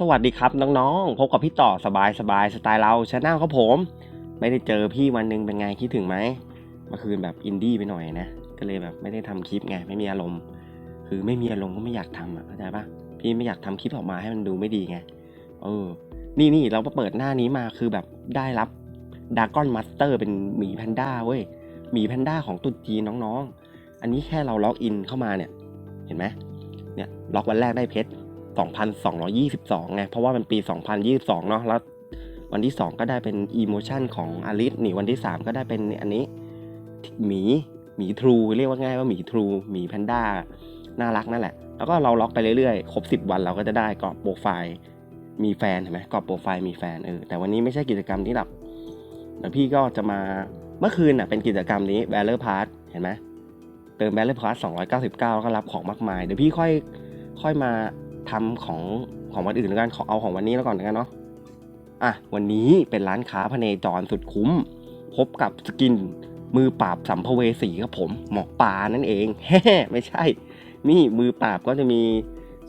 สวัสดีครับน้องๆ พบกับพี่ต่อสบายสบายสไตล์เราชาแนลครับผม ไม่ได้เจอพี่วันหนึงเป็นไงคิดถึงไหมเมื่อคืนแบบอินดี้ไปหน่อยนะ ก็เลยแบบไม่ได้ทำคลิปไงไม่มีอารมณ์ คือไม่มีอารมณ์ก็ไม่อยากทำอะเข้าใจปะพี่ไม่อยากทำคลิปออกมาให้มันดูไม่ดีไงเออ นี่นี่เราเปิดหน้านี้มาคือแบบได้รับดากอนมาสเตอร์เป็นหมีแพนด้าเว้ยหมีแพนด้าของตุ๊จีนน้องๆ อันนี้แค่เราล็อกอินเข้ามาเนี่ย เห็นไหมเนี่ยล็อกวันแรกได้เพชร 2,222ไงเพราะว่ามันปี 2022 เนาะแล้ววันที่ 2 ก็ได้เป็น Emotion ของอลิสนี่วันที่ 3 ก็ได้เป็นอันนี้หมีหมีทรูเรียกว่าง่ายว่าหมีทรูหมีแพนด้าน่ารักนั่นแหละ แล้วก็เราล็อกไปเรื่อยๆ ครบ 10 วันเราก็จะได้กรอบโปรไฟล์มีแฟนเห็นไหมกรอบโปรไฟล์มีแฟนเออแต่วันนี้ไม่ใช่กิจกรรมที่แบบเดี๋ยวพี่ก็จะมาเมื่อคืนอะเป็นกิจกรรมนี้ b a l l e r Pass เห็นไหมเติม b a l l e r Pass 299แล้วก็รับของมากมาย เดี๋ยวพี่ค่อยค่อยมา ทำของของวันอื่นแล้วกันขอเอาของวันนี้แล้วก่อนแล้วกันเนาะอะวันนี้เป็นร้านค้าพเนจรสุดคุ้ม พบกับสกินมือปราบสัมภเวสีครับผมหมอกปานั่นเองแฮ่ไม่ใช่ นี่มือปราบก็จะมี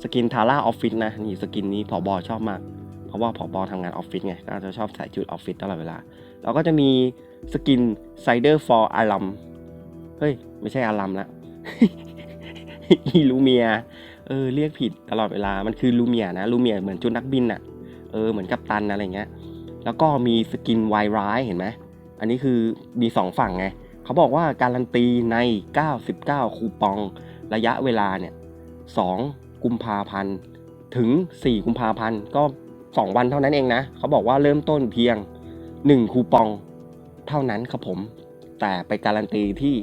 สกินทาร่าออฟฟิศนะนี่สกินนี้ผอบอชอบมาก เพราะว่าผอบอทำงานออฟฟิศไงก็จะชอบใส่ชุดออฟฟิศตลอดเวลาแล้วก็จะมีสกินไซเดอร์ฟอร์อารัมเฮ้ย ไม่ใช่อารัมละอีลูเมีย เออเรียกผิดตลอดเวลามันคือลูเมียนะลูเมียเหมือนจุดนักบินอะเออเหมือนกัปตันอะไรเงี้ยแล้วก็มีสกินไวร้ายเห็นไหมอันนี้คือมีสองฝั่งไงเขาบอกว่าการันตีใน 99 คูปองระยะเวลาเนี่ย2กุมภาพันธ์ถึง 4 กุมภาพันธ์ก็ 2 วันเท่านั้นเองนะเขาบอกว่าเริ่มต้นเพียง 1 คูปองเท่านั้นครับผม แต่ไปการันตีที่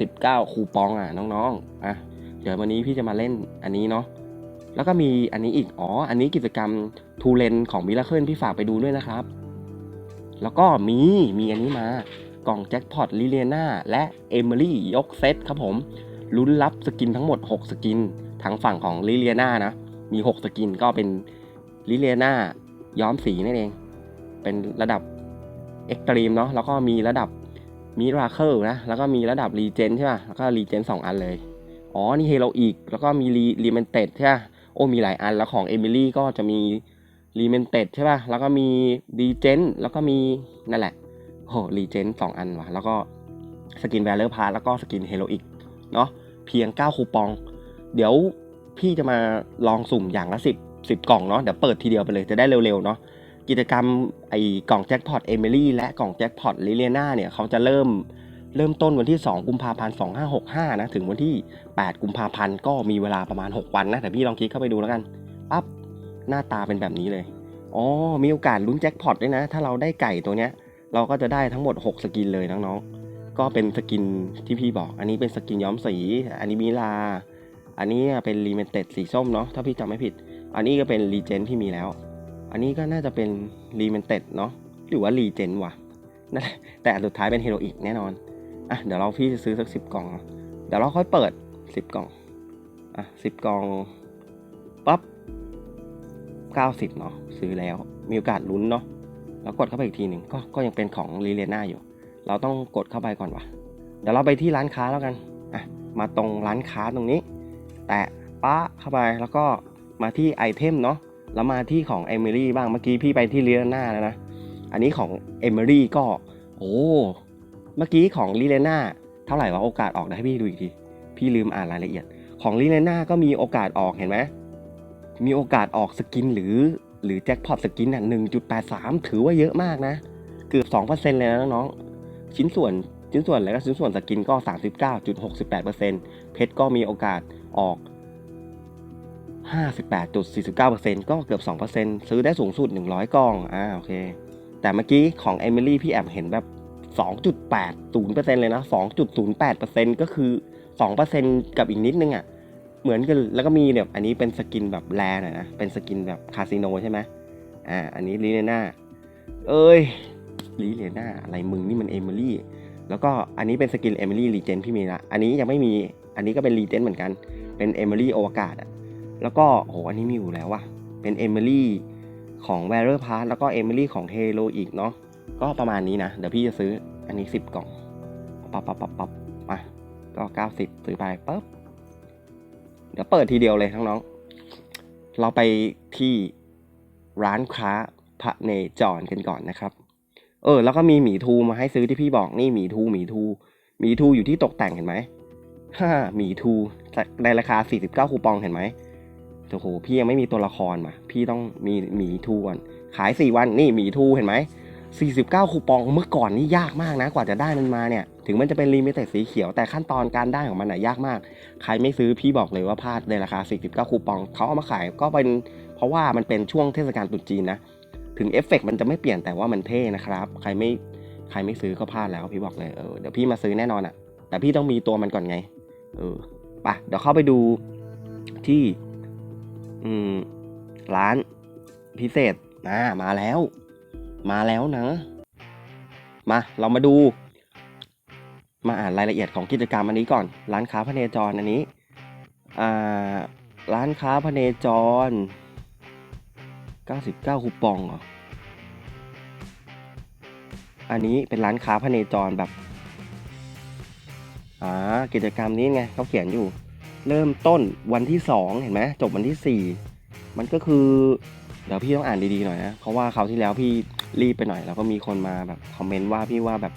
99 คูปองอะน้องๆอะ เดี๋ยววันนี้พี่จะมาเล่นอันนี้เนาะแล้วก็มีอันนี้อีกอ๋ออันนี้กิจกรรมทูเลนของมิราเคิลพี่ฝากไปดูด้วยนะครับ แล้วก็มีมีอันนี้มากล่องแจ็คพอตลิเลียนาและเอมิลี่ยกเซตครับผมลุ้นรับสกินทั้งหมด 6 สกินทั้งฝั่งของลิเลียนานะมี 6 สกินก็เป็นลิเลียนาย้อมสีนั่นเอง เป็นระดับเอ็กตรีมเนาะแล้วก็มีระดับมิราเคิลนะแล้วก็มีระดับรีเจนใช่ป่ะแล้วก็รีเจน2 อันเลย อ๋อ นี่เฮโรอีก แล้วก็มีรีรีเมนเต็ดใช่ป่ะ โอ้ มีหลายอัน แล้วของเอมิลี่ก็จะมีรีเมนเต็ดใช่ป่ะ แล้วก็มีดีเจนแล้วก็มีนั่นแหละโอ้รีเจนสองอันว่ะ แล้วก็สกินแวลเลอร์พาแล้วก็สกินเฮโรอีกเนาะ เพียง 9 คูปอง เดี๋ยวพี่จะมาลองสุ่มอย่างละ 10 10 กล่องเนาะ เดี๋ยวเปิดทีเดียวไปเลย จะได้เร็วๆเนาะ กิจกรรมไอ้กล่องแจ็คพอตเอมิลี่และกล่องแจ็คพอตลิเลียนาเนี่ยเขาจะเริ่ม เริ่มต้นวันที่ 2 กุมภาพันธ์ 2565 นะ ถึงวันที่ 8 กุมภาพันธ์ ก็มีเวลาประมาณ 6 วันนะ แต่พี่ลองคลิกเข้าไปดูแล้วกัน ปั๊บ หน้าตาเป็นแบบนี้เลย อ๋อ มีโอกาสลุ้นแจ็คพอตด้วยนะ ถ้าเราได้ไก่ตัวเนี้ย เราก็จะได้ทั้งหมด 6 สกินเลยน้องๆ ก็เป็นสกินที่พี่บอก อันนี้เป็นสกินย้อมสี อันนี้มิลา อันนี้เป็นรีเมนเต็ดสีส้มเนาะ ถ้าพี่จำไม่ผิด อันนี้ก็เป็นรีเจนที่มีแล้ว อันนี้ก็น่าจะเป็นรีเมนเต็ดเนาะ หรือว่ารีเจนวะนั่นแหละแต่สุดท้ายเป็นเฮโรอีกแน่นอน อะเดี๋ยวเราพี่จะซื้อสักสิบกล่อง เดี๋ยวเราค่อยเปิดสิบกล่อง อะสิบกล่องปั๊บเก้าสิบเนาะซื้อแล้ว มีโอกาสลุ้นเนาะแล้วกดเข้าไปอีกทีหนึ่งก็ก็ยังเป็นของรีเลน่าอยู่ เราต้องกดเข้าไปก่อนวะเดี๋ยวเราไปที่ร้านค้าแล้วกันอะมาตรงร้านค้าตรงนี้ แตะป้าเข้าไปแล้วก็มาที่ไอเทมเนาะแล้วมาที่ของเอมิลี่บ้างเมื่อกี้พี่ไปที่รีเลน่าแล้วนะอันนี้ของเอมิลี่ก็โอ้ เมื่อกี้ของลิเลน่าเท่าไหร่วะโอกาสออกเดี๋ยวให้พี่ดูอีกที พี่ลืมอ่านรายละเอียด ของลิเลน่าก็มีโอกาสออกเห็นไหมมีโอกาสออกสกินหรือหรือแจ็คพอตสกินอะหนึ่งจุดแปดสามถือว่าเยอะมากนะ เกือบสองเปอร์เซ็นต์เลยนะน้องๆชิ้นส่วนชิ้นส่วนอะไรก็ชิ้นส่วนสกินก็สามสิบเก้าจุดหกสิบแปดเปอร์เซ็นต์เพชรก็มีโอกาสออกห้าสิบแปดจุดสี่สิบเก้าเปอร์เซ็นต์ก็เกือบสองเปอร์เซ็นต์ซื้อได้สูงสุดหนึ่งร้อยกล่องอ่าโอเค แต่เมื่อกี้ของเอมิลี่พี่แอบเห็นแบบ 2.80%เลยนะ 2.08%ก็คือ 2%กับอีกนิดนึงอะ่ะ เหมือนกัน แล้วก็มีแบบอันนี้เป็นสกินแบบแรหน่อยนะ เป็นสกินแบบคาสิโนใช่ไหมอ่า อันนี้ลีเนน่า เอ้ยลีเนน่าอะไรมึงนี่มันเอมิลี่ แล้วก็อันนี้เป็นสกินเอมิลี่รีเจนพี่มีละ อันนี้ยังไม่มี อันนี้ก็เป็นรีเจนเหมือนกัน เป็นเอมิลี่โอวกาศอะ แล้วก็โห อันนี้มีอยู่แล้วว่ะ เป็นเอมิลี่ของแวร์เรอร์พาร์แล้วก็เอมิลี่ของเฮโ o อีกเนาะ ก็ประมาณนี้นะ เดี๋ยวพี่จะซื้ออันนี้สิบกล่องปั๊บปั๊บปั๊บปั๊บมาก็เก้าสิบซื้อไปปั๊บเดี๋ยวเปิดทีเดียวเลยทั้งน้องเราไปที่ร้านค้าพระเนจรกันก่อนนะครับ เออ แล้วก็มีหมีทูมาให้ซื้อที่พี่บอกนี่หมีทูหมีทูหมีทูอยู่ที่ตกแต่งเห็นไหมฮ่าหมีทูในราคา 49 คูปองเห็นไหมโอ้โหพี่ยังไม่มีตัวละครมา พี่ต้องมีหมีทูก่อนขาย 4 วันนี่หมีทูเห็นไหม 49 คูปองเมื่อก่อนนี่ยากมากนะกว่าจะได้มันมาเนี่ยถึงมันจะเป็นลิมิเต็ดสีเขียวแต่ขั้นตอนการได้ของมันน่ะยากมาก ใครไม่ซื้อพี่บอกเลยว่าพลาดในราคา 49 คูปองเขาเอามาขายก็เป็นเพราะว่ามันเป็นช่วงเทศกาลตรุษจีนนะถึงเอฟเฟกต์มันจะไม่เปลี่ยนแต่ว่ามันเท่นะครับ ใครไม่ใครไม่ซื้อก็พลาดแล้วพี่บอกเลยเออเดี๋ยวพี่มาซื้อแน่นอนอะ่ะแต่พี่ต้องมีตัวมันก่อนไงเออไปเดี๋ยวเข้าไปดูที่อืมร้านพิเศษอ่ามาแล้ว มาแล้วนะ มาเรามาดู มาอ่านรายละเอียดของกิจกรรมอันนี้ก่อน ร้านค้าพเนจรอันนี้อ่าร้านค้าพเนจร 99คูปองเหรออันนี้เป็นร้านค้าพเนจรแบบอ่ากิจกรรมนี้ไงเขาเขียนอยู่ เริ่มต้นวันที่ 2 เห็นไหมจบวันที่ 4 มันก็คือ เดี๋ยวพี่ต้องอ่านดีๆหน่อยนะ เพราะว่าคราวที่แล้วพี่ รีบไปหน่อย แล้วก็มีคนมาแบบคอมเมนต์ว่าพี่ว่าแบบ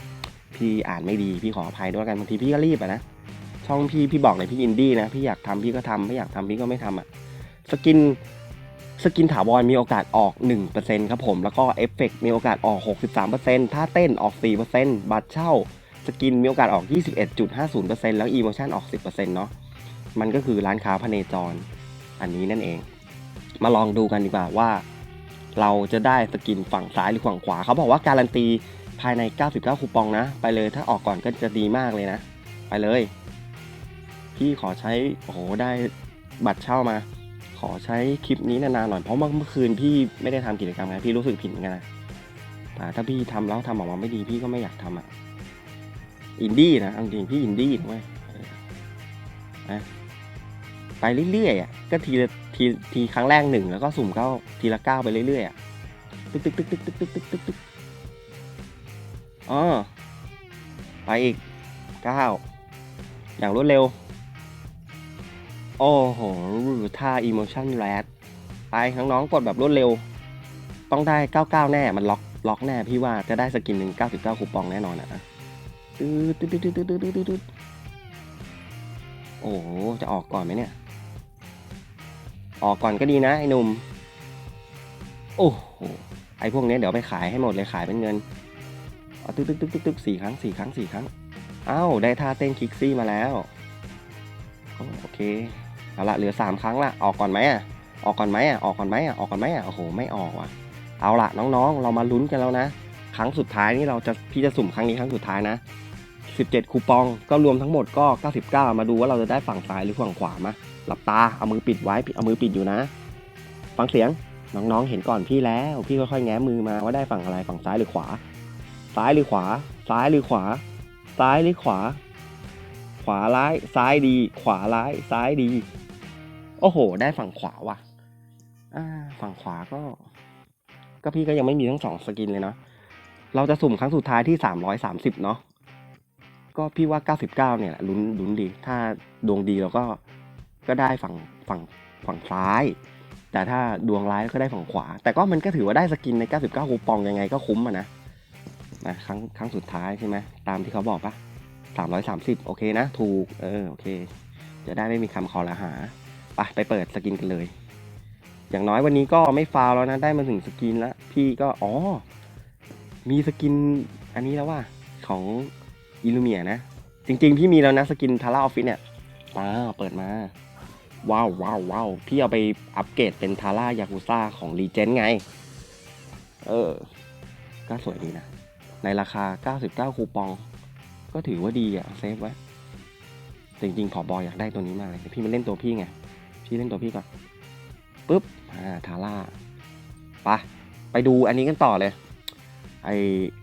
พี่อ่านไม่ดีพี่ขออภัยด้วยกันบางทีพี่ก็รีบอะนะช่องพี่พี่บอกเลยพี่อินดี้นะพี่อยากทำพี่ก็ทำไม่อยากทำพี่ก็ไม่ทำอะสกินสกินถาวรมีโอกาสออก 1%ครับผม แล้วก็เอฟเฟกต์มีโอกาสออก 63%ท่าเต้นออก 4%บัตรเช่า สกินมีโอกาสออก 21.50%แล้วอีโมชั่นออก 10%เนาะมันก็คือร้านค้าพเนจร อันนี้นั่นเอง มาลองดูกันดีกว่าว่า เราจะได้สกินฝั่งซ้ายหรือฝั่งขวา เขาบอกว่าการันตีภายใน 99 คูปองนะ ไปเลยถ้าออกก่อนก็จะดีมากเลยนะ ไปเลย พี่ขอใช้ โอ้โห ได้บัตรเช่ามา ขอใช้คลิปนี้นานๆหน่อย เพราะเมื่อคืนพี่ไม่ได้ทำกิจกรรมไงพี่รู้สึกผิดเหมือนกันนะแต่ถ้าพี่ทำแล้วทำออกมาไม่ดีพี่ก็ไม่อยากทำอะ อินดี้นะจริงพี่อินดี้นะเว้ยเออนะ ไปเรื่อยๆอะก็ทีละทีทีครั้งแรกหนึ่งแล้วก็สุ่มเข้าทีละเก้าไปเรื่อยๆอะตึ๊กตึ๊กตึ๊กตึ๊กตึ๊กตึกตึกตึกตึกอ๋อไปอีกเก้าอย่างรวดเร็ว โอ้โหท่า emotion red ไปน้องๆกดแบบรวดเร็ว ต้องได้ 99 แน่ มันล็อกล็อกแน่พี่ว่าจะได้สกินหนึ่ง99 คูปองแน่นอนอะตืดตืดตืดตืดตืดตืดตืดตืดโอ้โหจะออกก่อนไหมเนี่ย ออกก่อนก็ดีนะไอ้หนุ่ม โอ้โห ไอ้พวกเนี้ยเดี๋ยวไปขายให้หมดเลยขายเป็นเงิน เอาตึกตึกตึกตึกตึกสี่ครั้งสี่ครั้งสี่ครั้งเอ้าได้ท่าเต้นคิกซี่มาแล้ว โอเค เอาละเหลือสามครั้งละ ออกก่อนไหมอะ ออกก่อนไหมอะ ออกก่อนไหมอะ ออกก่อนไหมอะ โอ้โห ไม่ออกว่ะ เอาละน้องๆ เรามาลุ้นกันแล้วนะ ครั้งสุดท้ายนี่เราจะพี่จะสุ่มครั้งนี้ครั้งสุดท้ายนะ17คูปองก็รวมทั้งหมดก็ 99 มาดูว่าเราจะได้ฝั่งซ้ายหรือฝั่งขวามา หลับตาเอามือปิดไว้เอามือปิดอยู่นะ ฟังเสียงน้องๆเห็นก่อนพี่แล้ว พี่ค่อยๆแง้มมือมาว่าได้ฝั่งอะไรฝั่งซ้ายหรือขวา ซ้ายหรือขวา ซ้ายหรือขวา ซ้ายหรือขวา ขวาร้ายซ้ายดี ขวาร้ายซ้ายดี โอ้โห ได้ฝั่งขวาว่ะฝั่งขวาก็ ก็พี่ก็ยังไม่มีทั้งสองสกินเลยเนาะเราจะสุ่มครั้งสุดท้ายที่สามร้อยสามสิบเนาะก็พี่ว่าเก้าสิบเก้าเนี่ยลุ้นลุ้นดี ถ้าดวงดีเราก็ ก็ได้ฝั่งฝั่งฝั่งซ้าย แต่ถ้าดวงร้ายก็ได้ฝั่งขวา แต่ก็มันก็ถือว่าได้สกินใน 99 คูปองยังไงก็คุ้มอะนะนะครั้งครั้งสุดท้ายใช่ไหมตามที่เขาบอกปะ330 โอเคนะ ถูก เออ โอเค จะได้ไม่มีคำคอรหาไปไปเปิดสกินกันเลย อย่างน้อยวันนี้ก็ไม่ฟาวแล้วนะ ได้มาถึงสกินแล้ว พี่ก็ อ๋อ มีสกินอันนี้แล้วว่าของอิลูเมียนะ จริงๆ พี่มีแล้วนะ สกินทาร่าออฟฟิศเนี่ยมาเปิดมา ว้าวว้าวว้าวพี่เอาไปอัปเกรดเป็นทาร่ายากุซ่าของรีเจนไง เออ ก็สวยดีนะ ในราคา 99 คูปอง ก็ถือว่าดีอะเซฟไว้ จริงๆผอบออยากได้ตัวนี้มากเลยพี่มาเล่นตัวพี่ไง พี่เล่นตัวพี่ก่อนปุ๊บ อ่า ทาร่าไปไปดูอันนี้กันต่อเลย ไอ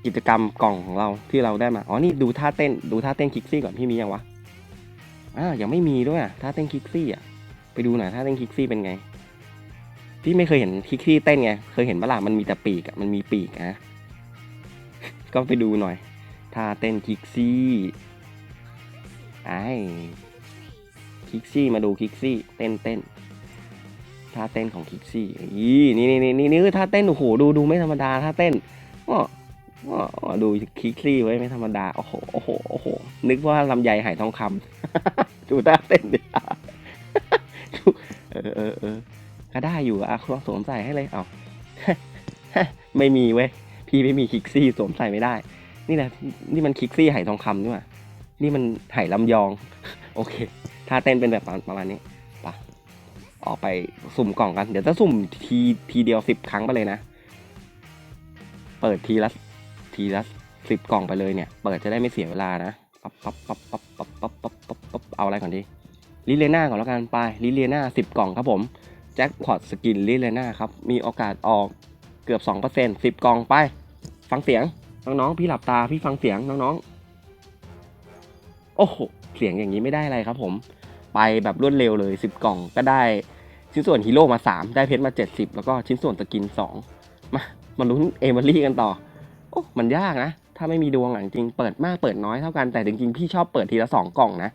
กิจกรรมกล่องของเราที่เราได้มา อ๋อ นี่ดูท่าเต้น ดูท่าเต้นคิกซี่ก่อนพี่มียังวะอ่ายังไม่มีด้วยอะท่าเต้นคิกซี่อะ ไปดูหน่อยท่าเต้นคิกซี่เป็นไง พี่ไม่เคยเห็นคิกซี่เต้นไง เคยเห็นปะล่ะมันมีแต่ปีกอะมันมีปีกนะ ก็ไปดูหน่อยท่าเต้นคิกซี่ไอ้คิกซี่มาดูคิกซี่เต้นเต้นท่าเต้นของคิกซี่อีนี่นี่นี่นี่นี่คือท่าเต้นโอ้โหดูดูไม่ธรรมดาท่าเต้นอ้ออ้ออ้อดูคิกซี่ไว้ไม่ธรรมดา โอ้โห โอ้โห โอ้โห นึกว่าลำไยไหทองคำ ดูท่าเต้นดิ เออเออก็ได้อยู่อะลองสวมใส่ให้เลยเอาไม่มีเว้ยพี่ไม่มีคิกซี่สวมใส่ไม่ได้ นี่แหละนี่มันคิกซี่ไหทองคำนี่หว่นี่มันไหลำยอง โอเคท่าเต้นเป็นแบบประมาณนี้ปะออกไปสุ่มกล่องกัน เดี๋ยวจะสุ่มทีทีเดียวสิบครั้งไปเลยนะ เปิดทีละทีละสิบกล่องไปเลยเนี่ย เปิดจะได้ไม่เสียเวลานะปั๊บปั๊บปั๊บปั๊บปั๊บปั๊บปั๊บเอาอะไรก่อนดี ลิเลน่าก่อนแล้วกันไปลิเลน่าสิบกล่องครับผมแจ็คพอตสกินลิเลน่าครับมีโอกาสออกเกือบสองเปอร์เซ็นต์สิบกล่องไป ฟังเสียงน้องๆพี่หลับตาพี่ฟังเสียงน้องๆโอ้โหเสียงอย่างนี้ไม่ได้อะไรครับผมไปแบบรวดเร็วเลย 10 กล่องก็ได้ชิ้นส่วนฮีโร่มา 3 ได้เพชรมา 70 แล้วก็ชิ้นส่วนสกิน 2 มามาลุ้นเอมิลี่กันต่อโอ้มันยากนะ ถ้าไม่มีดวงอะจริงเปิดมากเปิดน้อยเท่ากันแต่จริงๆ พี่ชอบเปิดทีละ 2 กล่องนะ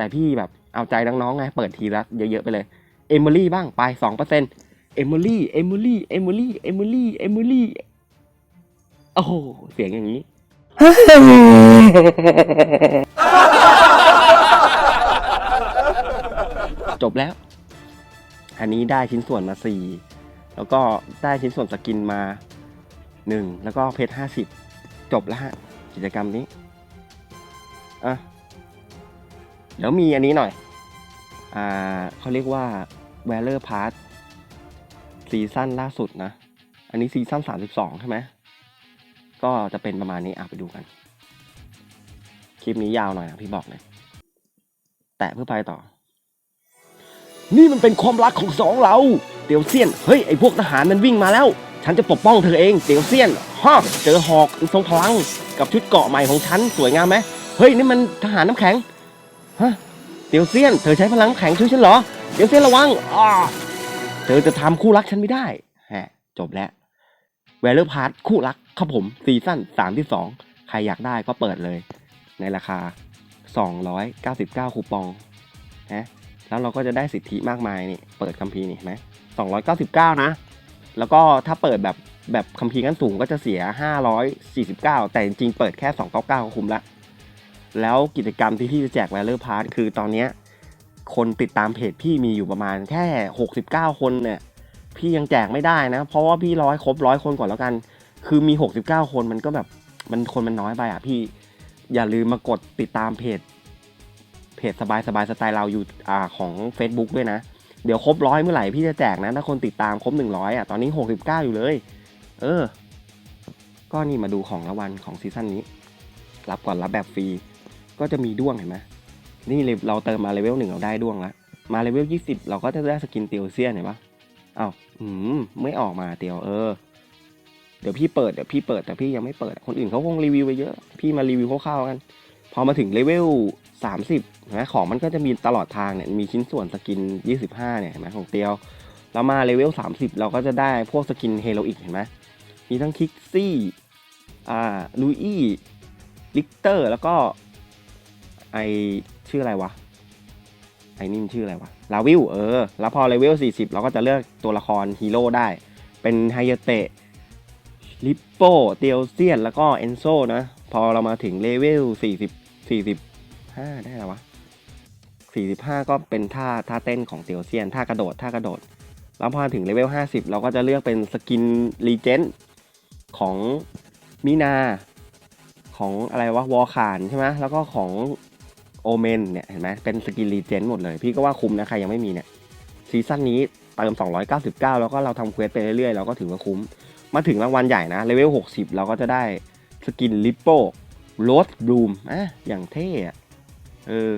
แต่พี่แบบเอาใจน้องๆไงเปิดทีละเยอะๆไปเลยเอมิลี่บ้างไป2%เอมิลี่เอมิลี่เอมิลี่เอมิลี่เอมิลี่โอ้โหเสียงอย่างนี้จบแล้ว อันนี้ได้ชิ้นส่วนมาสี่แล้วก็ได้ชิ้นส่วนสกินมาหนึ่งแล้วก็เพชรห้าสิบจบแล้วฮะกิจกรรมนี้อะ เดี๋ยวมีอันนี้หน่อย อ่าเขาเรียกว่า v a l o r Pass ซีซั่นล่าสุดนะ อันนี้ซีซั่นสามสิบสองใช่ไหม ก็จะเป็นประมาณนี้อะไปดูกัน คลิปนี้ยาวหน่อยนะพี่บอกเลย แตะเพื่อไปต่อ นี่มันเป็นความรักของสองเรา เตียวเซียน เฮ้ย ไอพวกทหารมันวิ่งมาแล้ว ฉันจะปกป้องเธอเอง เตียวเซียนฮะเจอหอกทรงพลัง กับชุดเกาะใหม่ของฉัน สวยงามไหมเฮ้ย นี่มันทหารน้ำแข็ง ฮะเตียวเซียน เธอใช้พลังแข็งช่วยฉันเหรอ เตียวเซียนระวังอ่าเธอจะทำคู่รักฉันไม่ได้ฮะจบแล้วเวลเลอร์พาร์ทคู่รักครับผมซีซั่นสามที่สองใครอยากได้ก็เปิดเลย ในราคา 299 คูปองนะแล้วเราก็จะได้สิทธิมากมายนี่ เปิดคัมภีร์นี่เห็นไหม299 นะ แล้วก็ถ้าเปิดแบบแบบคัมภีร์ขั้นสูงก็จะเสีย 549 แต่จริงๆ เปิดแค่ 299 ก็คุ้มละ แล้วกิจกรรมที่พี่จะแจกแวลเลอร์พาร์ทคือตอนเนี้ยคนติดตามเพจพี่มีอยู่ประมาณแค่ 69 คนเนี่ย พี่ยังแจกไม่ได้นะ เพราะว่าพี่ร้อยครบร้อยคนก่อนแล้วกัน คือมี 69 คนมันก็แบบมันคนมันน้อยไปอะพี่อย่าลืมมากดติดตามเพจ เพจสบายสบายสไตล์เราอยู่อ่าของ Facebook ด้วยนะ เดี๋ยวครบร้อยเมื่อไหร่พี่จะแจกนะ ถ้าคนติดตามครบ 100 อะ ตอนนี้ 69 อยู่เลย เออ ก็นี่มาดูของรางวัลของซีซั่นนี้ รับก่อนรับแบบฟรี ก็จะมีด้วงเห็นไหมนี่เราเติมมาเลเวลหนึ่งเราได้ด้วงแล้วมาเลเวล20เราก็จะได้สกินเตียวเซียนเห็นปะอ้าวอืมไม่ออกมาเตียวเออ เดี๋ยวพี่เปิดเดี๋ยวพี่เปิดแต่พี่ยังไม่เปิด คนอื่นเขาคงรีวิวไปเยอะ พี่มารีวิวคร่าวๆกัน พอมาถึงเลเวล30นะของมันก็จะมีตลอดทางเนี่ยมีชิ้นส่วนสกิน25เนี่ยเห็นไหมของเตียวแล้วมาเลเวล30เราก็จะได้พวกสกินเฮโรอีกเห็นไหมมีทั้งคิกซี่อ่าลูอี้ลิกเตอร์แล้วก็ ไอชื่ออะไรวะไอนี่มันชื่ออะไรวะลาวิลเออ แล้วพอเลเวล 40 เราก็จะเลือกตัวละครฮีโร่ได้ เป็นไฮยเตะลิปโปเตียวเซียน แล้วก็เอนโซนะ พอเรามาถึงเลเวล 40 45 ได้แล้ววะ 45 ก็เป็นท่าท่าเต้นของเตียวเซียน ท่ากระโดด ท่ากระโดด แล้วพอถึงเลเวล 50 เราก็จะเลือกเป็นสกินรีเจนของมินา ของอะไรวะ วอลคานใช่ไหมแล้วก็ของ โอเมนเนี่ยเห็นไหมเป็นสกินรีเจนหมดเลย พี่ก็ว่าคุ้มนะใครยังไม่มีเนี่ยซีซั่นนี้เติม 299 แล้วก็เราทำเควสไปเรื่อยๆ เราก็ถือว่าคุ้ม มาถึงรางวัลใหญ่นะเลเวล 60 เราก็จะได้สกินลิปโป้โรสบลูมอะอย่างเท่อะเออ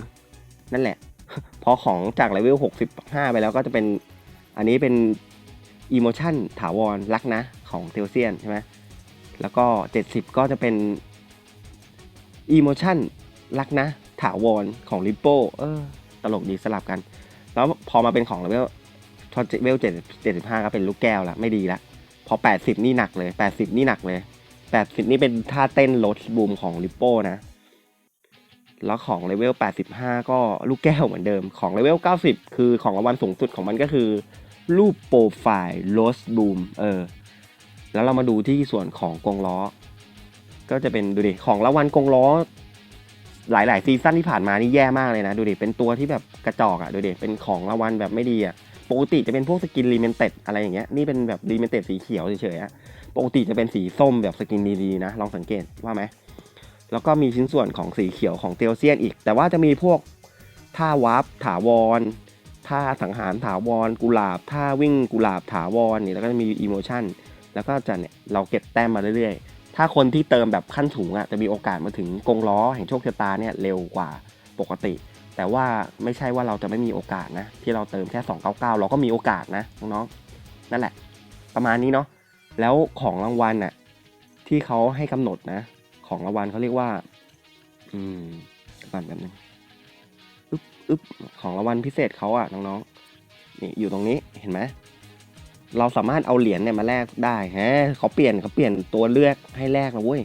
นั่นแหละ พอของจากเลเวล 65 ไปแล้วก็จะเป็นอันนี้เป็นอีโมชั่นถาวรรักนะ ของเทลเซียนใช่ไหมแล้วก็ 70 ก็จะเป็นอีโมชั่นรักนะ ถาวรของลิปโป้เออตลกดีสลับกัน แล้วพอมาเป็นของเลเวลทอเวลเวล75ก็เป็นลูกแก้วละไม่ดีละ พอ80นี่หนักเลย80นี่หนักเลย80นี่เป็นท่าเต้นรสบูมของลิปโป้นะ แล้วของเลเวล85ก็ลูกแก้วเหมือนเดิม ของเลเวล90คือของรางวัลสูงสุดของมันก็คือ รูปโปรไฟล์โรสบูมเออ แล้วเรามาดูที่ส่วนของกงล้อ ก็จะเป็นดูดิของรางวัลกงล้อ หลาย ๆ ซีซั่นที่ผ่านมานี่แย่มากเลยนะ ดูดิ เป็นตัวที่แบบกระจอกอะ่ะ ดูดิ เป็นของรางวัลแบบไม่ดีอะ่ะ ปกติจะเป็นพวกสกินรีเมนเต็ดอะไรอย่างเงี้ย นี่เป็นแบบรีเมนเต็ดสีเขียวเฉยๆอะปกติจะเป็นสีส้มแบบสกินดีๆนะ ลองสังเกตว่าไหม แล้วก็มีชิ้นส่วนของสีเขียวของเตลเซียนอีก แต่ว่าจะมีพวกท่าวาร์ปถาวรท่าสังหารถาวร กุหลาบท่าวิ่งกุหลาบถาวรนี่แล้วก็จะมีอีโมชั่น แล้วก็จะเนี่ยเราเก็บแต้มมาเรื่อยๆ ถ้าคนที่เติมแบบขั้นสูงอะจะมีโอกาสมาถึงกงล้อแห่งโชคชะตาเนี่ยเร็วกว่าปกติ แต่ว่าไม่ใช่ว่าเราจะไม่มีโอกาสนะที่เราเติมแค่ 299 เราก็มีโอกาสนะน้องๆนั่นแหละ ประมาณนี้เนาะแล้วของรางวัลน่ะที่เขาให้กำหนดนะ ของรางวัลเขาเรียกว่า อืมก่อนแบบนึงอึ๊บอึ๊บของรางวัลพิเศษเขาอะน้องๆนี่อยู่ตรงนี้เห็นไหม เราสามารถเอาเหรียญเนี่ยมาแลกได้ฮะเขาเปลี่ยนเขาเปลี่ยนตัวเลือกให้แลกนะเว้ย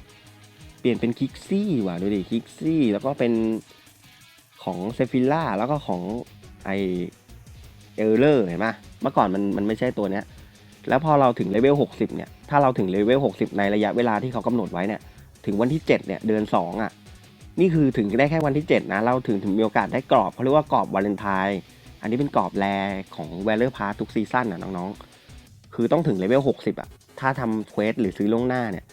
เปลี่ยนเป็นคิกซี่ว่ะดูดิคิกซี่แล้วก็เป็นของเซฟิล่าแล้วก็ของไอเอลเลอร์เห็นไหมเมื่อก่อนมันมันไม่ใช่ตัวเนี้ย แล้วพอเราถึงเลเวล60 เนี่ย ถ้าเราถึงเลเวล60 ในระยะเวลาที่เขากำหนดไว้เนี่ย ถึงวันที่ 7 เนี่ย เดือน 2 อะ นี่คือถึงได้แค่วันที่ 7 นะ เราถึงถึงมีโอกาสได้กรอบเขาเรียกว่ากรอบวาเลนไทน์ อันนี้เป็นกรอบแรของเวลเลอร์พาทุกซีซั่นอะน้องๆ คือต้องถึงเลเวล60อะถ้าทำเควสหรือซื้อล่วงหน้าเนี่ย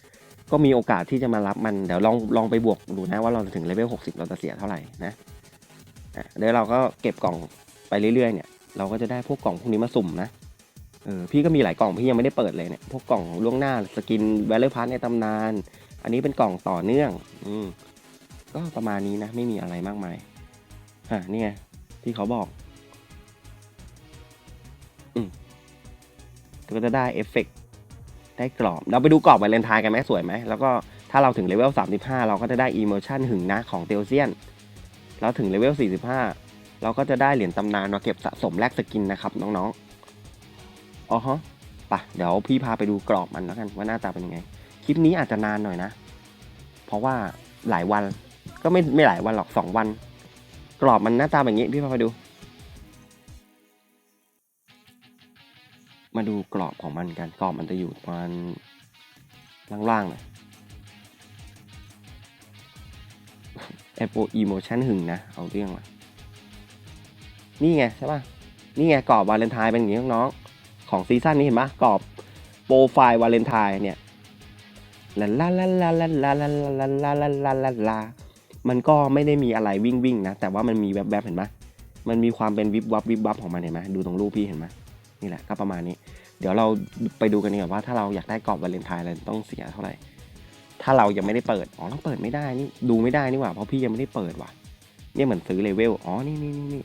ก็มีโอกาสที่จะมารับมัน เดี๋ยวลองลองไปบวกดูนะว่าเราถึงเลเวล60เราจะเสียเท่าไหร่นะอะเดี๋ยวเราก็เก็บกล่องไปเรื่อยๆเนี่ย เราก็จะได้พวกกล่องพวกนี้มาสุ่มนะ เออ พี่ก็มีหลายกล่องพี่ยังไม่ได้เปิดเลยเนี่ย พวกกล่องล่วงหน้าสกินแวลเลอร์พาร์ในตำนาน อันนี้เป็นกล่องต่อเนื่อง อืม ก็ประมาณนี้นะ ไม่มีอะไรมากมาย อะนี่ไงที่เขาบอก อืม ก็จะได้เอฟเฟกต์ได้กรอบ เราไปดูกรอบวาเลนไทน์กันไหมสวยไหม แล้วก็ถ้าเราถึงเลเวล 35 เราก็จะได้อีโมชันหึงนะของเตลเซียน แล้วถึงเลเวล 45 เราก็จะได้เหรียญตำนานมาเก็บสะสมแลกสกินนะครับน้องๆอ๋อฮะไปะเดี๋ยวพี่พาไปดูกรอบมันแล้วกันว่าหน้าตาเป็นยังไง คลิปนี้อาจจะนานหน่อยนะ เพราะว่าหลายวันก็ไม่ไม่หลายวันหรอกสองวัน กรอบมันหน้าตาแบบนี้พี่พาไปดู มาดูกรอบของมันกันกรอบมันจะอยู่ประมาณล่างๆหน่อยแอปโปอีโมชันหึงนะ เอาเรื่องว่ะนี่ไงใช่ป่ะ นี่ไงกรอบวาเลนไทน์เป็นอย่างนี้น้องๆของซีซั่นนี้เห็นปะกรอบโปรไฟล์วาเลนไทน์เนี่ยลาลาลาลาลาลาลาลาลาลาลาลาลามันก็ไม่ได้มีอะไรวิ่งวิ่งนะ แต่ว่ามันมีแวบๆเห็นไหมมันมีความเป็นวิบวับวิบวับของมันเห็นไหมดูตรงรูปพี่เห็นไหม นี่แหละก็ประมาณนี้ เดี๋ยวเราไปดูกันดีกว่าว่าถ้าเราอยากได้กรอบวาเลนไทน์เราต้องเสียเท่าไหร่ ถ้าเรายังไม่ได้เปิดอ๋อเราเปิดไม่ได้นี่ดูไม่ได้นี่หว่าเพราะพี่ยังไม่ได้เปิดว่ะเนี่ยเหมือนซื้อเลเวลอ๋อนี่นี่นี่นี่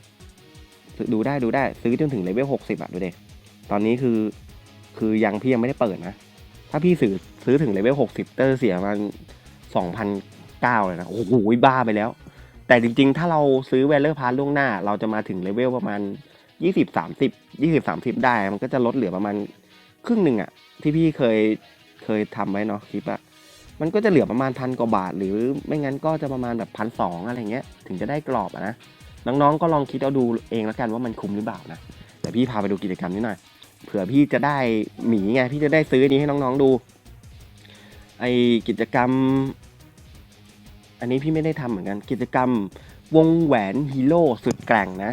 ดูได้ดูได้ซื้อจนถึงเลเวลหกสิบอะดูเด็ตอนนี้คือคือยังพี่ยังไม่ได้เปิดนะ ถ้าพี่ซื้อซื้อถึงเลเวลหกสิบเตอร์เสียมันสองพันเก้าเลยนะโอ้โหบ้าไปแล้ว แต่จริงๆ ถ้าเราซื้อเวลเลอร์พาร์ล่วงหน้า เราจะมาถึงเลเวลประมาณ ยี่สิบสามสิบยี่สิบสามสิบได้ มันก็จะลดเหลือประมาณครึ่งหนึ่งอะที่พี่เคยเคยทำไว้เนาะคลิปอะมันก็จะเหลือประมาณพันกว่าบาท หรือไม่งั้นก็จะประมาณแบบพันสองอะไรเงี้ย ถึงจะได้กรอบอะนะน้องๆก็ลองคิดเอาดูเองแล้วกันว่ามันคุ้มหรือเปล่านะแต่พี่พาไปดูกิจกรรมนี้หน่อยเผื่อพี่จะได้หมีไงพี่จะได้ซื้อนนี้ให้น้องๆดู ไอกิจกรรม อันนี้พี่ไม่ได้ทำเหมือนกันกิจกรรมวงแหวนฮีโร่สุดแกร่งนะ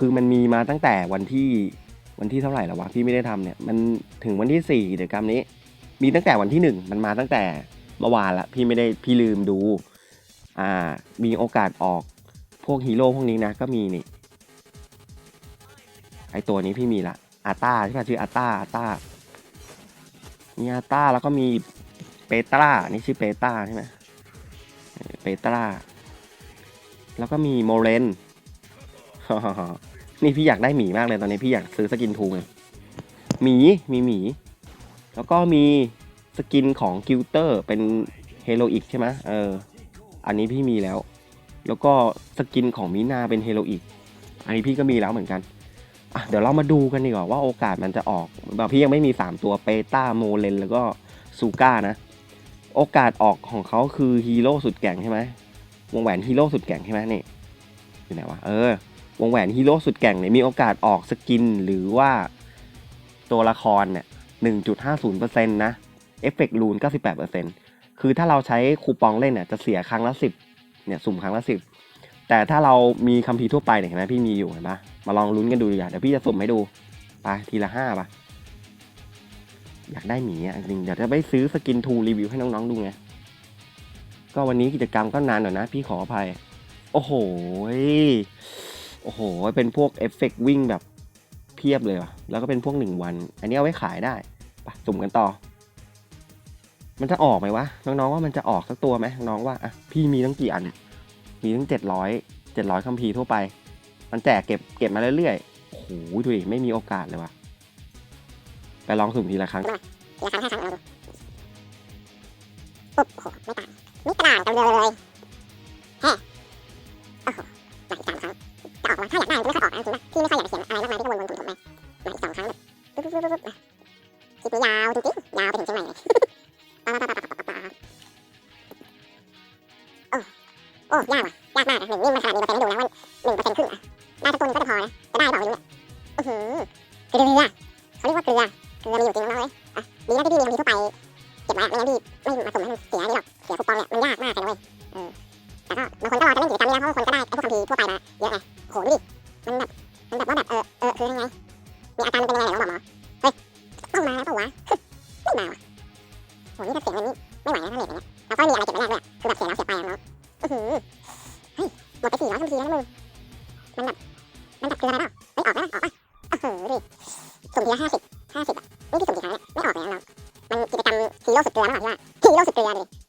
คือมันมีมาตั้งแต่วันที่วันที่เท่าไหร่แล้ววะพี่ไม่ได้ทำเนี่ยมันถึงวันที่สี่กิจกรรมนี้ มีตั้งแต่วันที่หนึ่งมันมาตั้งแต่เมื่อวานละพี่ไม่ได้พี่ลืมดูอ่ามีโอกาสออกพวกฮีโร่พวกนี้นะก็มีนี่ไอตัวนี้พี่มีละอาตาใช่ป่ะชื่ออาตาอาตามีอาตาแล้วก็มีเปตรานี่ชื่อเปตราใช่ไหมเออเปตราแล้วก็มีโมเรน นี่พี่อยากได้หมีมากเลยตอนนี้พี่อยากซื้อสกินทูไงหมีมีหมี แล้วก็มีสกินของกิลเตอร์เป็นเฮโรอีกใช่ไหมเออ อันนี้พี่มีแล้ว แล้วก็สกินของมินาเป็นเฮโรอีก อันนี้พี่ก็มีแล้วเหมือนกันอะเดี๋ยวเรามาดูกันดีกว่าว่าโอกาสมันจะออกแบบพี่ยังไม่มี 3 ตัวเปต้าโมเลนแล้วก็ซูก้านะ โอกาสออกของเขาคือฮีโร่สุดแก่งใช่ไหมวงแหวนฮีโร่สุดแก่งใช่ไหมนี่อยู่ไหนวะเออ วงแหวนฮีโร่สุดแก่งเนี่ยมีโอกาสออกสกินหรือว่าตัวละครเนี่ยหนึ่งจุดห้าศูนะเอฟเฟกต์รูนเก้าสิบแปดเปอร์เซ็นต์คือถ้าเราใช้คูปองเล่นเนี่ยจะเสียครั้งละสิบเนี่ยสุ่มครั้งละสิบแต่ถ้าเรามีคัมภีร์ทั่วไปเนี่ยเห็นไหมพี่มีอยู่เห็นปะมาลองลุ้นกันดูดีกว่าเดี๋ยวพี่จะสุ่มให้ดูไปทีละห้าปะอยากได้หมีอะจริงเดี๋ยวจะไปซื้อสกินทูรีวิวให้น้องๆดูไงก็วันนี้กิจกรรมก็นานหน่อยนะ พี่ขออภัย โอ้โห โอ้โห เป็นพวกเอฟเฟกต์วิ่งแบบเพียบเลยว่ะ แล้วก็เป็นพวกหนึ่งวัน อันนี้เอาไว้ขายได้ไปสุ่มกันต่อ มันจะออกไหมวะ น้องๆว่ามันจะออกสักตัวไหมน้องว่าอะพี่มีตั้งกี่อัน มีตั้งเจ็ดร้อยเจ็ดร้อยคัมภีร์ทั่วไป มันแจกเก็บเก็บมาเรื่อยๆโอ้โหดูดิไม่มีโอกาสเลยว่ะไปลองสุ่มทีละครั้งทีละครั้งห้าครั้งเอาดูปุ๊บโอ้โหไม่ต่างไม่กระดาษเต็มเดียวเลยแฮ่โอ้โหหลังอีกสามครั้ง ออกมาถ้าอยากได้ก็ไม่ค่อยออกนะจริงๆนะพี่ไม่ค่อยอยากเขียนอะไรมาก พี่ว่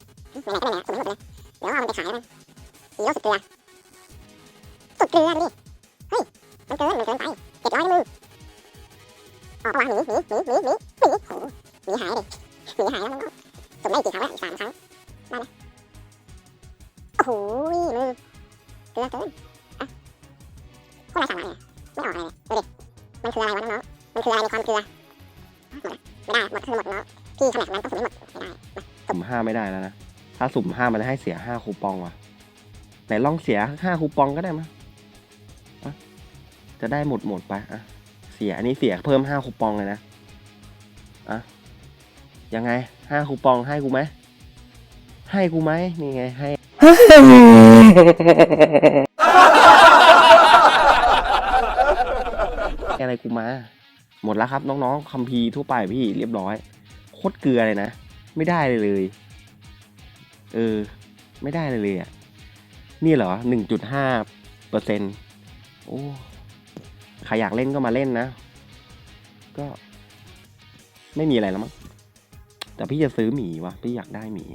ห้ามันให้เสียห้าคูปองว่ะ ไหนลองเสียห้าคูปองก็ได้มะอะจะได้หมดหมดไปอะเสียอันนี้เสียเพิ่มห้าคูปองเลยนะอะยังไงห้าคูปองให้กูไหมให้กูไหมนี่ไงให้อะไรกูมา หมดแล้วครับน้องๆคัมภีร์ทั่วไปพี่เรียบร้อยโคตรเกลือเลยนะ ไม่ได้เลยเลย เออ ไม่ได้เลยเลยอะ นี่เหรอหนึ่งจุดห้าเปอร์เซ็นโอ้ใครอยากเล่นก็มาเล่นนะ ก็ ไม่มีอะไรแล้วมั้ง แต่พี่จะซื้อหมีวะ พี่อยากได้หมี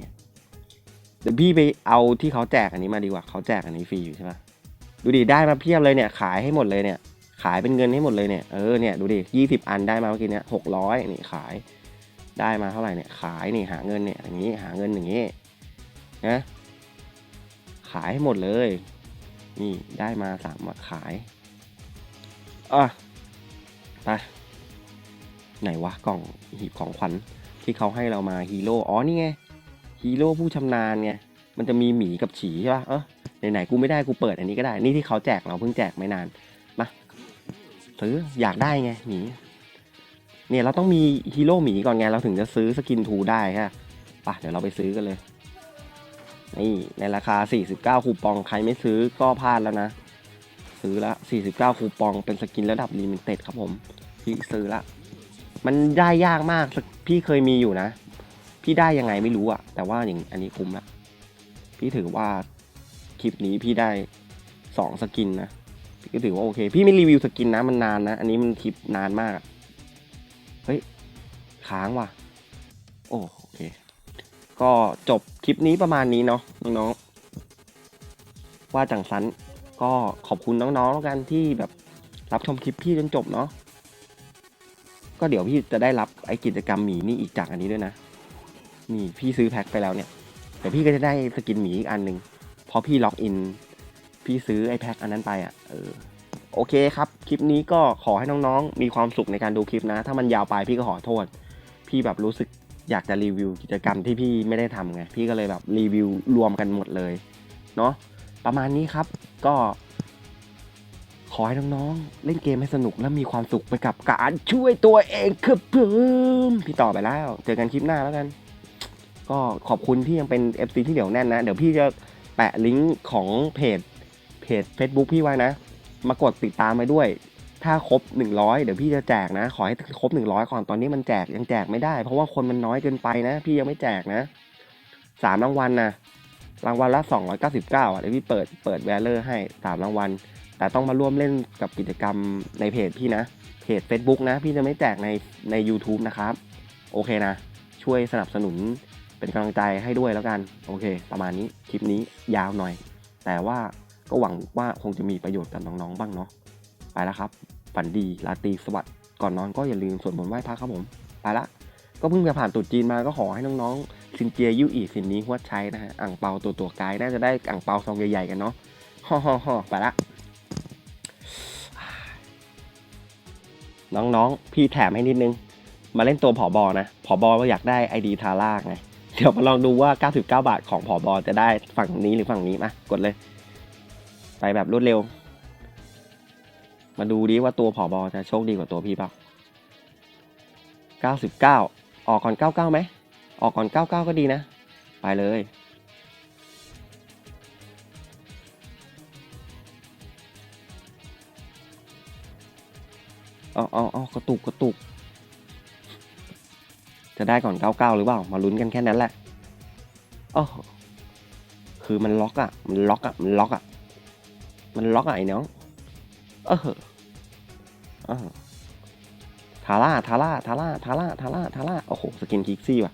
เดี๋ยวพี่ไปเอาที่เขาแจกอันนี้มาดีกว่า เขาแจกอันนี้ฟรีอยู่ใช่ปะดูดิ ได้มาเพียบเลยเนี่ย ขายให้หมดเลยเนี่ย ขายเป็นเงินให้หมดเลยเนี่ย เออ เนี่ย ดูดิยี่สิบอันได้มาเมื่อกี้เนี่ยหกร้อยนี่ขาย ได้มาเท่าไหร่เนี่ย ขายนี่หาเงินเนี่ย อย่างนี้ หาเงินอย่างนี้ นะขายให้หมดเลย นี่ได้มาสามมาขายอะไปไหนวะกล่องหีบของขวัญที่เขาให้เรามาฮีโร่อ๋อนี่ไงฮีโร่ผู้ชำนาญไงมันจะมีหมีกับฉีใช่ปะเออไหนๆกูไม่ได้กูเปิดอันนี้ก็ได้ นี่ที่เขาแจกเราเพิ่งแจกไม่นานมาซื้ออยากได้ไงหมีเนี่ยเราต้องมีฮีโร่หมีก่อนไงเราถึงจะซื้อสกินทูได้ค่ะปะเดี๋ยวเราไปซื้อกันเลย นี่ในราคา 49 คูปองใครไม่ซื้อก็พลาดแล้วนะ ซื้อละ 49 คูปองเป็นสกินระดับลิมิเต็ดครับผมพี่ซื้อละ มันได้ยากมากพี่เคยมีอยู่นะ พี่ได้ยังไงไม่รู้อะแต่ว่าอย่างอันนี้คุ้มละพี่ถือว่าคลิปนี้พี่ได้สองสกินนะพี่ก็ถือว่าโอเค พี่ไม่รีวิวสกินนะมันนานนะ อันนี้มันคลิปนานมากเฮ้ยค้างว่ะ ก็จบคลิปนี้ประมาณนี้เนาะน้องๆว่าจังสันก็ขอบคุณน้องๆแล้วกันที่แบบรับชมคลิปพี่จนจบเนาะก็เดี๋ยวพี่จะได้รับไอ้กิจกรรมหมีนี่อีกจากอันนี้ด้วยนะ นี่พี่ซื้อแพ็คไปแล้วเนี่ยเดี๋ยวพี่ก็จะได้สกินหมีอีกอันหนึ่งพอพี่ล็อกอิน พี่ซื้อไอ้แพ็คอันนั้นไปอะเออโอเคครับ คลิปนี้ก็ขอให้น้องๆ มีความสุขในการดูคลิปนะ ถ้ามันยาวไปพี่ก็ขอโทษ พี่แบบรู้สึก อยากจะรีวิวกิจกรรมที่พี่ไม่ได้ทำไงพี่ก็เลยแบบรีวิวรวมกันหมดเลยเนาะประมาณนี้ครับก็ ขอให้น้องๆเล่นเกมให้สนุกและมีความสุขไปกับการช่วยตัวเองครับเพิ่มพี่ต่อไปแล้ว เจอกันคลิปหน้าแล้วกัน ก็ขอบคุณที่ยังเป็น FC ที่เหนียวแน่นนะ เดี๋ยวพี่จะแปะลิงก์ของเพจเพจ Facebook พี่ไว้นะ มากดติดตามไปด้วย ถ้าครบ 100 เดี๋ยวพี่จะแจกนะ ขอให้ครบ 100 ก่อนตอนนี้มันแจกยังแจกไม่ได้ เพราะว่าคนมันน้อยเกินไปนะ พี่ยังไม่แจกนะสามรางวัลนะรางวัลละ 299อะเดี๋ยวพี่เปิดเปิดแวลเลอร์ให้สามรางวัลแต่ต้องมาร่วมเล่นกับกิจกรรมในเพจพี่นะ เพจ Facebook นะ พี่จะไม่แจกในใน YouTube นะครับ โอเคนะ ช่วยสนับสนุนเป็นกำลังใจให้ด้วยแล้วกัน โอเค ประมาณนี้คลิปนี้ยาวหน่อย แต่ว่าก็หวังว่าคงจะมีประโยชน์กับน้องๆบ้างเนาะไปแล้วครับ ฝันดีราตรีสวัสดิ์ก่อนนอนก็อย่าลืมสวดมนต์ไหว้พระครับผม ไปละ ก็เพิ่งจะผ่านตรุษจีนมาก็ขอให้น้องๆซินเจียยู่อีสินนี้หัวดใช้นะฮะอ่างเปาตัวตัวกายน่าจะได้อ่างเปาซองใหญ่ๆกันเนาะฮ่อฮ่อฮ่อไปละ น้องๆ พี่แถมให้นิดนึง มาเล่นตัวผอบอนะผอบอก็อยากได้ไอดีทาร่าไงเดี๋ยวมาลองดูว่า 99 บาทของผอบอจะได้ฝั่งนี้หรือฝั่งนี้มากดเลย ไปแบบรวดเร็ว มาดูดิว่าตัวผอบอจะโชคดีกว่าตัวพี่เปล่า99 ออกก่อน 99ไหม ออกก่อน 99 ก็ดีนะ ไปเลย เอาเอาเอากระตุกกระตุก จะได้ก่อน 99 หรือเปล่า มาลุ้นกันแค่นั้นแหละโอ้โหคือมันล็อกอะ มันล็อกอะ มันล็อกอะ มันล็อกอะไอ้น้อง เออเออทาร่าทาร่าทาร่าทาร่าทาร่าทาร่าโอ้โหสกินคิกซี่ว่ะ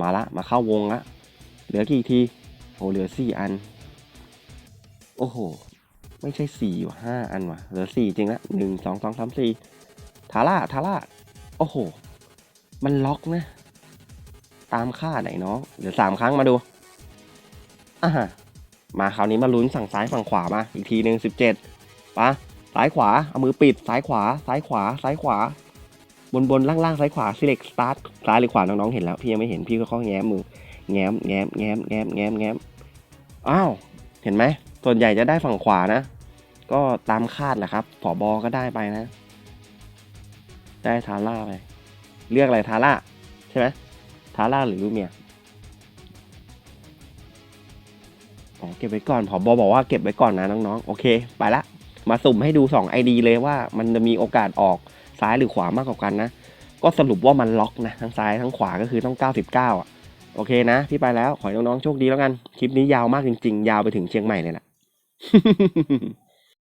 มาละ มาเข้าวงละ เหลือกี่ทีโอ้เหลือสี่อัน โอ้โห ไม่ใช่สี่ว่ะห้าอันว่ะ เหลือสี่จริงละหนึ่งสองสองสามสี่ทาร่าทาร่าโอ้โห มันล็อกนะ ตามค่าไหนเนาะเดี๋ยวสามครั้งมาดูอ่าฮะมาคราวนี้มาลุ้นฝั่งซ้ายฝั่งขวามา อีกทีหนึ่งสิบเจ็ดปะ ซ้ายขวา เอามือปิด ซ้ายขวา ซ้ายขวา ซ้ายขวา บนบนล่างล่างซ้ายขวา select start ซ้ายหรือขวา น้องๆ เห็นแล้ว พี่ยังไม่เห็น พี่ก็ข้อแง้มมือ แง้มแง้มแง้มแง้มแง้มแง้มอ้าว เห็นไหม ส่วนใหญ่จะได้ฝั่งขวานะ ก็ตามคาดแหละครับผอบอก็ได้ไปนะ ได้ทาร่าไป เลือกอะไรทาร่าใช่ไหมทาร่าหรือลูเมียอ๋อเก็บไว้ก่อนผอบอบอกว่าเก็บไว้ก่อนนะน้องๆ โอเค ไปละ มาสุ่มให้ดู 2 ID เลยว่ามันจะมีโอกาสออกซ้ายหรือขวามากกว่ากันนะ ก็สรุปว่ามันล็อกนะ ทั้งซ้ายทั้งขวาก็คือต้อง 99อะโอเคนะ พี่ไปแล้ว ขอให้น้องๆโชคดีแล้วกัน คลิปนี้ยาวมากจริง ๆ ยาวไปถึงเชียงใหม่เลยแหละ